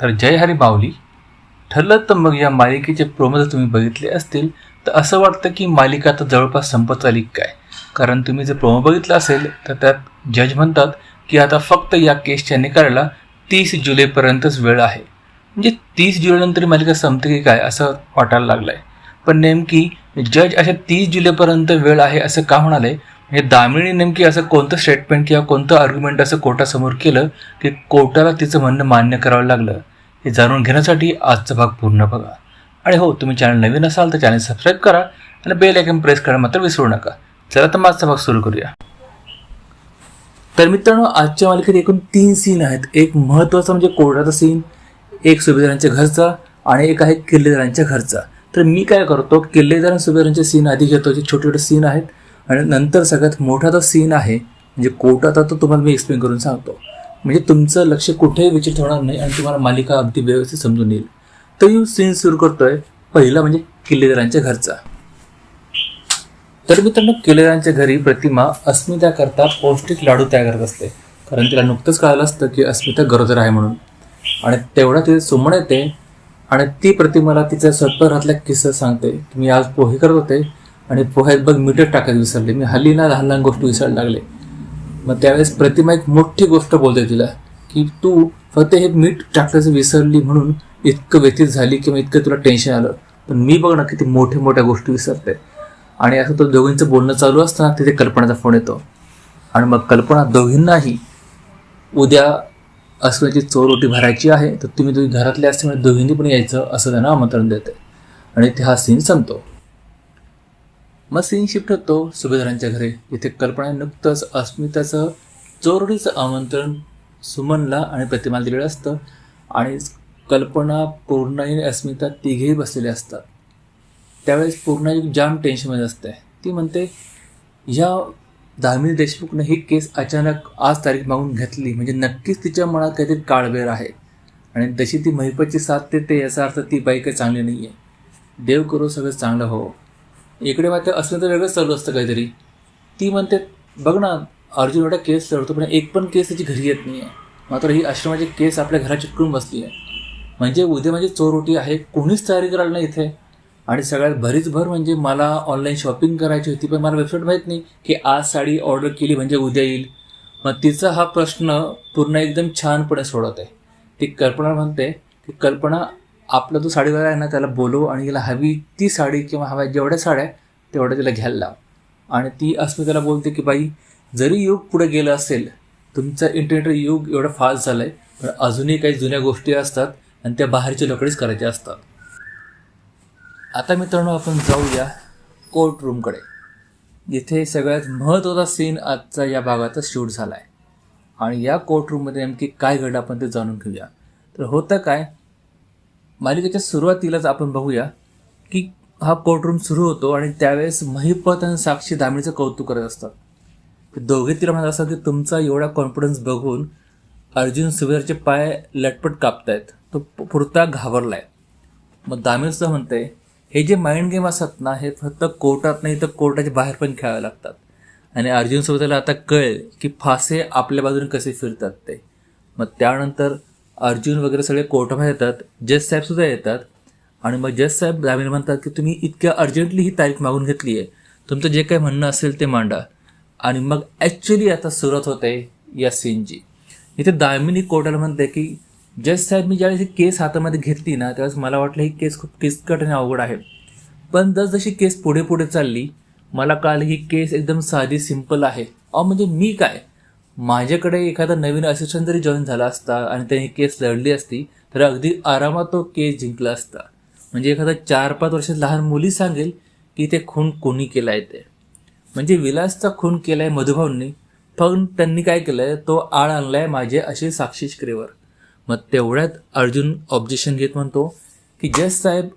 तर जय हरी माऊली. ठरलं तर मग या मालिकेचे प्रोमो जर तुम्ही बघितले असतील तर असं वाटतं की मालिका आता जवळपास संपत आली काय? कारण तुम्ही जर प्रोमो बघितला असेल तर त्यात जज म्हणतात की आता फक्त या केसच्या निकालाला तीस जुलैपर्यंतच वेळ आहे. म्हणजे तीस जुलैनंतर मालिका संपते की काय असं वाटायला लागलं आहे पण नेमकी जज अशा तीस जुलैपर्यंत वेळ आहे असं का म्हणाले? हे दामिनी नेमकी असं कोणतं स्टेटमेंट किंवा कोणतं आर्ग्युमेंट असं कोर्टासमोर केलं की कोर्टाला तिचं म्हणणं मान्य करावं लागलं हे जाणून घेण्यासाठी आजचा भाग पूर्ण बघा. आणि हो तुम्ही चॅनल नवीन असाल तर चॅनल सबस्क्राईब करा आणि बेल आयकन प्रेस करायला मात्र विसरू नका. चला तर आजचा भाग सुरू करूया. तर मित्रांनो आजच्या मालिकेत एकूण तीन सीन आहेत. एक महत्त्वाचा म्हणजे कोर्टाचा सीन एक सुभेदारांच्या घरचा आणि एक आहे किल्लेदारांच्या घरचा. तर मी काय करतो किल्लेदार सुभेदारांचे सीन आधी घेतो जे छोटे छोटे सीन आहेत. आणि नंतर सगळ्यात मोठा जो सीन आहे म्हणजे कोर्टाचा तो तुम्हाला मी एक्सप्लेन करून सांगतो. म्हणजे तुमचं लक्ष कुठेही विचित्र होणार नाही आणि तुम्हाला मालिका अगदी व्यवस्थित समजून येईल. तर मी सीन सुरू करतोय पहिला म्हणजे किल्लेदारांच्या घरचा. तर मित्रांनो किल्लेदारांच्या घरी प्रतिमा अस्मिताकरता पौष्टिक लाडू तयार करत असते. कारण तिला नुकतंच कळालं असतं की अस्मिता गरोदर आहे म्हणून. आणि तेवढा तिथे सुमण येते आणि ती प्रतिमाला तिच्या स्वयंपाकघरातला किस्सा सांगते. की मी आज पोहे करत होते. आणि पोह्यात बघ मीटर टाकायला विसरले. मी हल्ली ना लहान लहान गोष्टी विसरायला लागले. मग त्यावेळेस प्रतिमा एक मोठी गोष्ट बोलते तिला की तू फक्त हे मीठ टाकायचं विसरली म्हणून इतकं व्यतीत झाली किंवा इतकं तुला टेन्शन आलं. पण मी बघ ना किती मोठ्या मोठ्या गोष्टी विसरते. आणि असं तो दोघींचं बोलणं चालू असताना तिथे कल्पनाचा फोन येतो. आणि मग कल्पना दोघींनाही उद्या अस्मिताची चोरोटी भरायची आहे तर तुम्ही तुम्ही घरातले असल्यामुळे दोघींनी पण यायचं असं त्यांना आमंत्रण देते. आणि ते हा सीन संपतो. मग सीन शिफ्ट होतो सुभेदारांच्या घरी. जिथे कल्पना नुकतंच अस्मिताचं चोरडीचं आमंत्रण सुमनला आणि प्रतिमाला दिलेलं असतं. आणि कल्पना पूर्णा आणि अस्मिता तिघेही बसलेले असतात. त्यावेळेस पूर्ण एक जाम टेन्शनमध्ये असते. ती म्हणते ह्या दामिनी देशमुखनं ही केस अचानक आज तारीख मागून घेतली. म्हणजे नक्कीच तिच्या मनात काहीतरी काळबेर आहे. आणि जशी ती महिपतची साथ देते याचा अर्थ ती बाई काही चांगली नाही आहे देव करो सगळं चांगलं हो. इकडे मात्र असलं तर वेगळंच चालू असतं काहीतरी. ती म्हणते बघ ना अर्जुन एवढा केस लढतो पण एक पण केस त्याची घरी येत नाही आहे मात्र ही आश्रमाची केस आपल्या घरात चिटकून बसली आहे. म्हणजे उद्या म्हणजे चोरोटी आहे कोणीच तयारी करायला नाही इथे. आणि सगळ्यात भरीच भर म्हणजे मला ऑनलाईन शॉपिंग करायची होती पण मला वेबसाईट माहीत नाही की आज साडी ऑर्डर केली म्हणजे उद्या येईल. मग तिचा हा प्रश्न पूर्ण एकदम छानपणे सोडत आहे ती कल्पना म्हणते की कल्पना आपला जो साडीवाला आहे ना त्याला बोलव आणि याला हवी ती साडी किंवा हव्या जेवढ्या साड्या तेवढ्या तिला घ्यायला लाव. आणि ती अस्मिताला बोलते की बाई जरी युग पुढे गेलं असेल तुमचं इंटरनेट युग एवढं फास्ट झालं आहे पण अजूनही काही जुन्या गोष्टी असतात आणि त्या बाहेरच्या लोकडेच करायच्या असतात. आता मित्रांनो आपण जाऊया कोर्ट रूमकडे जिथे सगळ्यात महत्त्वाचा सीन आजचा या भागाचा शूट झाला आहे आणि या कोर्ट रूममध्ये नेमकी काय घडलं आपण ते जाणून घेऊया. तर होतं काय मालिकेच्या सुरुवातीलाच आपण बघूया की हा कोर्टरूम सुरू होतो आणि त्यावेळेस महिपत आणि साक्षी दामिनीचं कौतुक करत असतात. दोघे तिला म्हणत असतात की तुमचा एवढा कॉन्फिडन्स बघून अर्जुन सुवेरचे पाय लटपट कापतायत. तो पुरता घाबरलाय. मग दामिनीचं म्हणते हे जे माइंड गेम असतात ना हे फक्त कोर्टात नाही तर कोर्टाच्या बाहेर पण खेळावे लागतात. आणि अर्जुन सोबतला आता कळेल की फासे आपल्या बाजूने कसे फिरतात ते. मग त्यानंतर अर्जुन वगैरे सगळे कोर्टामध्ये येतात जज साहेबसुद्धा येतात. आणि मग जज साहेब जामीन म्हणतात की तुम्ही इतक्या अर्जंटली ही तारीख मागून घेतली आहे तुमचं जे काही म्हणणं असेल ते मांडा. आणि मग ॲक्च्युली आता सुरुवात होते या सीनची इथे दामिनी कोर्टाला म्हणते की जज साहेब मी ज्यावेळेस ही केस हातामध्ये घेतली ना त्यावेळेस मला वाटलं ही केस खूप किचकट आणि अवघड आहे. पण जसजशी केस पुढे पुढे चालली मला कळालं ही केस एकदम साधी सिंपल आहे. अहो म्हणजे मी काय? माझ्याकडे एखादा नवीन असिस्टंट जरी जॉईन झाला असता आणि त्याने केस लढली असती तर अगदी आरामात तो केस जिंकला असता. म्हणजे एखादा चार पाच वर्षात लहान मुली सांगेल की ते खून कोणी केला आहे ते. म्हणजे विलासचा खून केला आहे मधुभाऊंनी पण त्यांनी काय केलं आहे तो आळ आणला आहे माझे असे साक्षी मग तेवढ्यात अर्जुन ऑब्जेक्शन घेत म्हणतो की जज साहेब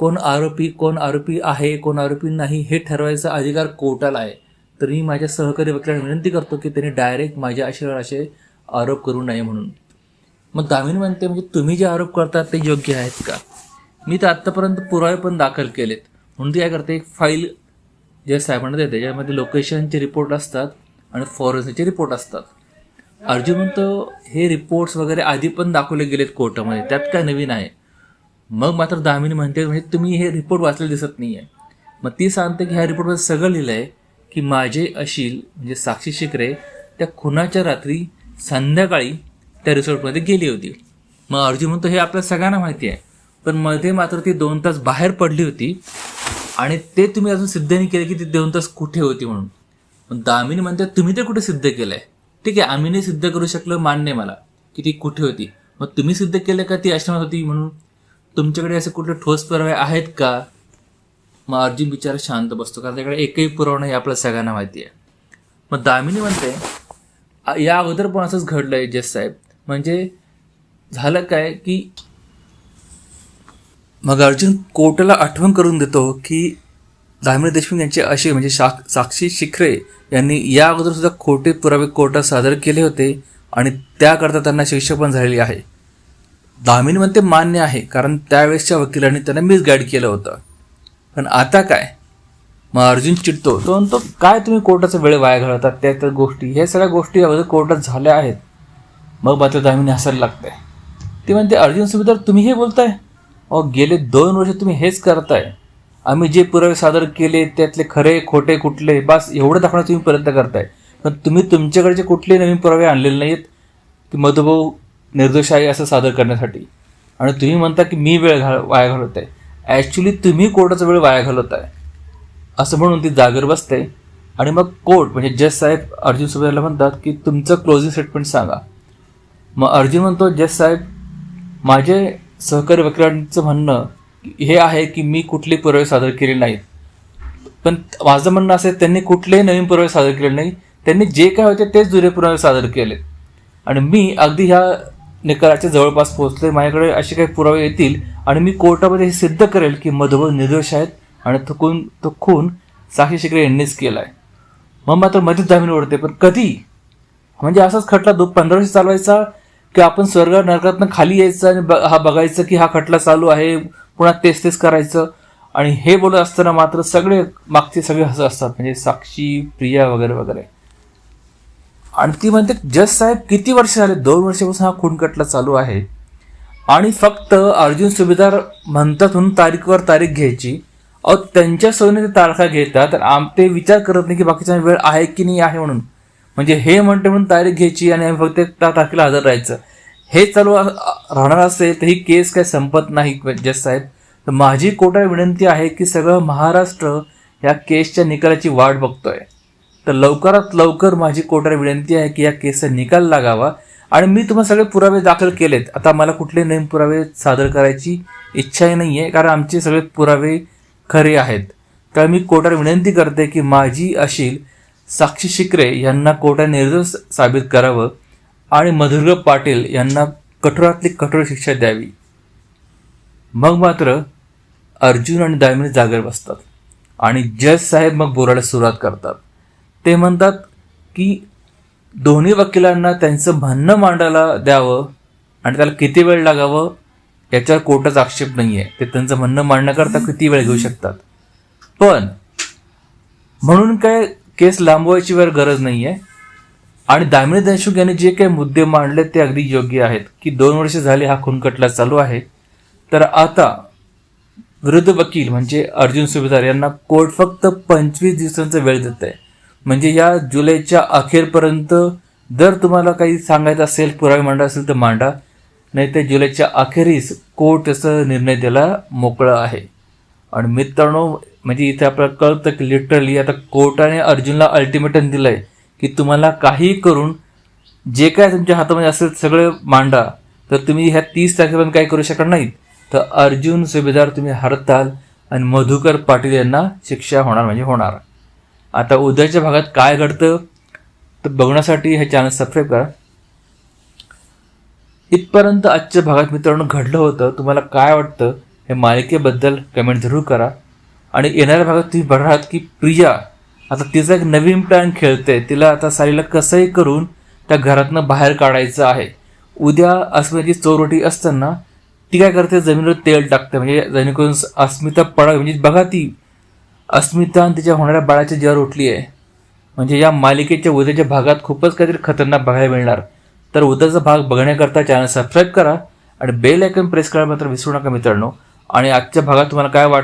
कोण आरोपी कोण आरोपी आहे कोण आरोपी नाही हे ठरवायचा अधिकार कोर्टाला आहे. तर मी माझ्या सहकारी वकिलांना विनंती करतो की त्यांनी डायरेक्ट माझ्या आशेवर असे आरोप करू नये म्हणून. मग दामिनी म्हणते म्हणजे तुम्ही जे आरोप करता ते योग्य आहेत का? मी तर आत्तापर्यंत पुरावे पण दाखल केलेत. म्हणून ती काय करते एक फाईल जे साहेबांना देते ज्यामध्ये लोकेशनचे रिपोर्ट असतात आणि फॉरेन्सिकचे रिपोर्ट असतात. अर्जुन म्हणतो हे रिपोर्ट्स वगैरे आधी पण दाखवले गेलेत कोर्टामध्ये त्यात काय नवीन आहे? मग मात्र दामिनी म्हणते म्हणजे तुम्ही हे रिपोर्ट वाचले दिसत नाही आहे मग ती सांगते की ह्या रिपोर्टमध्ये सगळं लिहिलं आहे की माझे अशील म्हणजे साक्षी शिकरे त्या खुनाच्या रात्री संध्याकाळी त्या रिसॉर्टमध्ये गेली होती. मग अर्जुन म्हणतो हे आपल्या सगळ्यांना माहिती आहे. पण मध्ये मात्र ती दोन तास बाहेर पडली होती आणि ते तुम्ही अजून सिद्ध नाही केलं की ती दोन तास कुठे होती म्हणून. पण दामिनी म्हणते तुम्ही ते कुठे सिद्ध केलंय? ठीक आहे आम्ही नाही सिद्ध करू शकलो मान्य मला की ती कुठे होती. मग तुम्ही सिद्ध केलं का ती आश्रमात होती? म्हणून तुमच्याकडे असे कुठले ठोस पुरावे आहेत का? मग अर्जुन बिचारा शांत बसतो कारण त्याकडे एकही पुरवणं हे आपल्या सगळ्यांना माहिती आहे. मग दामिनी म्हणते या अगोदर पण असंच घडलंय जस साहेब. म्हणजे झालं काय की मग अर्जुन कोर्टाला आठवण करून देतो की दामिनी देशमुख यांचे असे म्हणजे शा- साक्षी शिखरे यांनी या अगोदर सुद्धा खोटे पुरावे कोर्टात सादर केले होते आणि त्याकरता त्यांना शिक्षा पण झालेली आहे. दामिनी म्हणते मान्य आहे कारण त्यावेळेसच्या वकिलांनी त्यांना मिसगाईड केलं होतं. पण आता काय? मग अर्जुन चिडतो तो म्हणतो काय तुम्ही कोर्टाचा वेळ वाया घालवतात त्या त्या गोष्टी ह्या सगळ्या गोष्टी अगोदर कोर्टात झाल्या आहेत. मग मात्र दामिनी हसायला लागते ती म्हणते अर्जुन सुभेदार तुम्ही हे बोलताय? अहो गेले दोन वर्ष तुम्ही हेच करताय. आम्ही जे पुरावे सादर केले त्यातले खरे खोटे कुठले बस एवढं दाखवण्याचा तुम्ही प्रयत्न करताय. पण तुम्ही तुमच्याकडचे कुठले नवीन पुरावे आणलेले नाहीत की मधुभाऊ निर्दोष आहे असं सादर करण्यासाठी. आणि तुम्ही म्हणता की मी वेळ घाल वाया घालवत आहे. ॲक्च्युली तुम्ही कोर्टाचा वेळ वाया घालवत आहे. असं म्हणून ती जागर बसते. आणि मग कोर्ट म्हणजे जज साहेब अर्जुन सुबेदारला म्हणतात की तुमचं क्लोजिंग स्टेटमेंट सांगा. मग अर्जुन म्हणतो जज साहेब माझे सहकारी वकिलांचं म्हणणं हे आहे की मी कुठले पुरावे सादर केले नाहीत. पण माझं म्हणणं असं आहे त्यांनी कुठलेही नवीन पुरावे सादर केले नाही. त्यांनी जे काय होते तेच जुने पुरावे सादर केले आणि मी अगदी ह्या निकालाच्या जवळपास पोहोचले. माझ्याकडे असे काही पुरावे येतील आणि मी कोर्टामध्ये हे सिद्ध करेल की मधुबळ निर्दोष आहेत आणि थकून तो खून साक्षी शिकरे यांनीच केला आहे मग मात्र मध्येच जामीन ओढते पण कधी? म्हणजे असाच खटला दो पंधरा वर्ष चालवायचा की आपण स्वर्ग नरकातनं खाली यायचं आणि ब- हा बघायचं की हा खटला चालू आहे पुन्हा तेच तेच करायचं? आणि हे बोलत असताना मात्र सगळे मागचे सगळे हसत असतात म्हणजे साक्षी प्रिया वगैरे वगैरे. आणि ती म्हणते जज साहेब किती वर्ष झाले? दोन वर्षापासून हा खूनकटला चालू आहे. आणि फक्त अर्जुन सुभेदार म्हणतात म्हणून तारीखवर तारीख घ्यायची. अहो त्यांच्या सोयीने ते तारखा घेतात तर आम ते विचार करत नाही की बाकीचा वेळ आहे की नाही आहे म्हणून. म्हणजे हे म्हणते म्हणून तारीख घ्यायची आणि आम्ही फक्त त्या तारखेला हजर राहायचं. हे चालू राहणार असेल तर ही केस काय संपत नाही जज साहेब. तर माझी कोटा विनंती आहे की सगळं महाराष्ट्र या केसच्या निकालाची वाट बघतोय. तर लवकरात लवकर माझी कोर्टाला विनंती आहे की या केसचा निकाल लागावा. आणि मी तुम्हाला सगळे पुरावे दाखल केलेत. आता मला कुठले नवीन पुरावे सादर करायची इच्छाही नाही आहे कारण आमचे सगळे पुरावे खरे आहेत. तर मी कोर्टाला विनंती करते की माझी अशील साक्षी शिकरे यांना कोर्टाने निर्दोष साबित करावं आणि मधुर्ग पाटील यांना कठोरातली कठोर शिक्षा द्यावी. मग मात्र अर्जुन आणि दामिनी जागर बसतात आणि जज साहेब मग बोलायला सुरुवात करतात. ते म्हणतात की दोन्ही वकिलांना त्यांचं म्हणणं मांडायला द्यावं आणि त्याला किती वेळ लागावं याच्यावर कोर्टाच आक्षेप नाही आहे ते त्यांचं म्हणणं मांडण्याकरता किती वेळ घेऊ शकतात. पण म्हणून काय केस लांबवायची वेळ गरज नाही आहे आणि दामिनी देशमुख यांनी जे काही मुद्दे मांडले ते अगदी योग्य आहेत की दोन वर्ष झाले हा खूनकटला चालू आहे. तर आता विरुद्ध वकील म्हणजे अर्जुन सुभेदार यांना कोर्ट फक्त पंचवीस दिवसांचा वेळ देत आहे म्हणजे या जुलैच्या अखेरपर्यंत जर तुम्हाला काही सांगायचं असेल पुरावे मांडा असेल तर मांडा. नाही तर जुलैच्या अखेरीस कोर्ट त्याचा निर्णय द्यायला मोकळं आहे. आणि मित्रांनो म्हणजे इथे आपल्याला कळतं की लिटरली आता कोर्टाने अर्जुनला अल्टिमेटम दिलंय की तुम्हाला काही करून जे काय तुमच्या हातामध्ये असेल सगळं मांडा. तर तुम्ही ह्या तीस तारखेपर्यंत काही करू शकत नाहीत. तर अर्जुन सुभेदार तुम्ही हरताल आणि मधुकर पाटील यांना शिक्षा होणार म्हणजे होणार. आता उद्याच्या भागात काय घडतं तर बघण्यासाठी हे चॅनल सबस्क्राईब करा. इथपर्यंत आजच्या भागात मित्रांनो घडलं होतं तुम्हाला काय वाटतं हे मालिकेबद्दल कमेंट जरूर करा. आणि येणाऱ्या भागात तुम्ही बघणार आहात की प्रिया आता तिचा एक नवीन प्लॅन खेळते तिला आता सालीला कसंही करून त्या घरातनं बाहेर काढायचं आहे. उद्या अस्मिताची चोरोटी असताना ती काय करते जमिनीवर तेल टाकते म्हणजे जेणेकरून अस्मिता पडावी म्हणजे बघा ती अस्मिता आणि तिच्या होणाऱ्या बाळाच्या जीवावर उठली आहे. म्हणजे या मालिकेच्या उद्याच्या भागात खूपच काहीतरी खतरनाक बघायला मिळणार. तर उद्याचा भाग बघण्याकरता चॅनल सबस्क्राईब करा आणि बेल आयकन प्रेस करायला मात्र विसरू नका मित्रांनो. आणि आजच्या भागात तुम्हाला काय वाटतं?